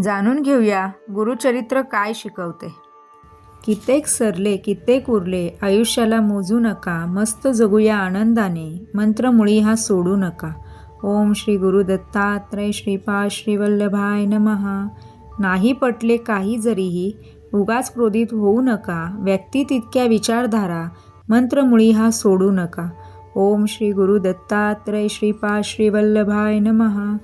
जाणून घेऊया गुरुचरित्र काय शिकवते. कित्येक सरले कित्येक उरले आयुष्याला मोजू नका मस्त जगूया आनंदाने मंत्रमुळी हा सोडू नका. ओम श्री गुरु दत्तात्रय श्रीपा श्रीवल्लभाय नमहा नाही पटले काही जरीही उगाच क्रोधित होऊ नका व्यक्ती तितक्या विचारधारा मंत्रमुळी हा सोडू नका. ओम श्री गुरु दत्तात्रय श्रीपा श्रीवल्लभाय नमहा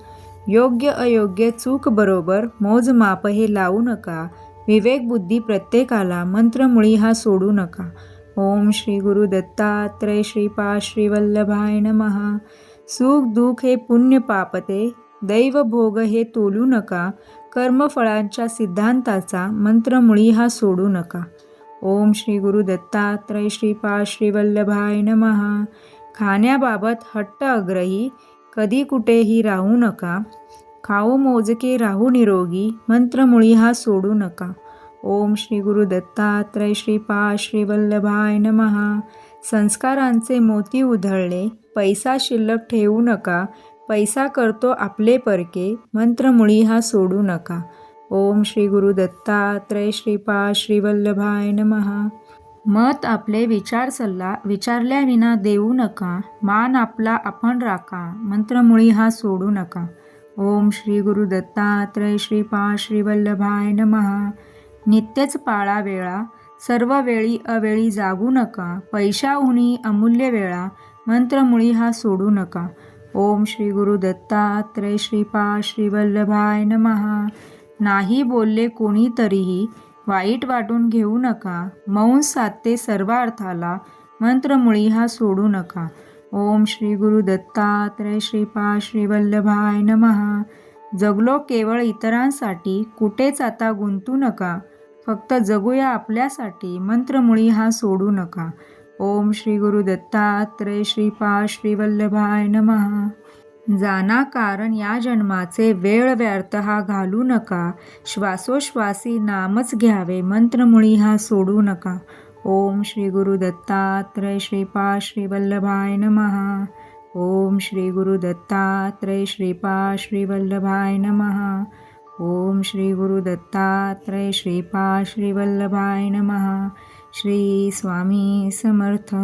योग्य अयोग्य चूक बरोबर मोजमाप हे लावू नका. विवेक बुद्धी प्रत्येकाला मंत्रमुळी हा सोडू नका. ओम श्री गुरु दत्तात्रय श्रीपा श्रीवल्लभाय नमहा सुख दुःख हे पुण्य पापते. दैव भोग हे तोलू नका. कर्मफळांच्या सिद्धांताचा मंत्रमुळी हा सोडू नका. ओम श्री गुरु दत्तात्रय श्रीपा श्रीवल्लभाय नमहा खाण्याबाबत हट्ट अग्रही कधी कुठेही राहू नका. खाऊ मोजके राहू निरोगी मंत्रमुळी हा सोडू नका. ओम श्री गुरु दत्तात्रय श्रीपा श्रीवल्लभाय नमहा संस्कारांचे मोती उधळले पैसा शिल्लक ठेवू नका पैसा करतो आपले परके मंत्रमुळी हा सोडू नका. ओम श्री गुरु दत्तात्रय श्रीपा श्रीवल्लभाय नमहा मत आपले विचार सल्ला विचारल्याविना देऊ नका मान आपला आपण राखा मंत्रमुळी हा सोडू नका. ओम श्री गुरु दत्तात्रय श्रीपा श्रीवल्लभाय नमहा नित्यच पाळा वेळा सर्व वेळी अवेळी जागू नका पैशाहुनी अमूल्य वेळा मंत्रमुळी हा सोडू नका. ओम श्री गुरु दत्तात्रय श्रीपा श्रीवल्लभाय नमहा नाही बोलले कोणीतरीही वाईट वाटून घेऊ नका मौन साधते सर्वार्थाला मंत्रमुळी हा सोडू नका. ओम श्री गुरु दत्तात्रय श्रीपा श्रीवल्लभाय नमहा जगलो केवळ इतरांसाठी कुठेच आता गुंतू नका. फक्त जगूया आपल्यासाठी मंत्रमुळी हा सोडू नका. ओम श्री गुरु दत्तात्रय श्रीपा श्रीवल्लभाय नमहा जाना कारण या जन्माचे वेळ व्यर्थ हा घालू नका. श्वासोश्वासी नामच घ्यावे मंत्रमुळी हा सोडू नका. ओम श्री गुरु दत्तात्रय श्रीपा श्रीवल्लभाय नमहा ओम श्री गुरु दत्तात्रय श्रीपा श्रीवल्लभाय नमहा ओम श्री गुरु दत्तात्रय श्रीपा श्रीवल्लभाय नमहा श्री स्वामी समर्थ।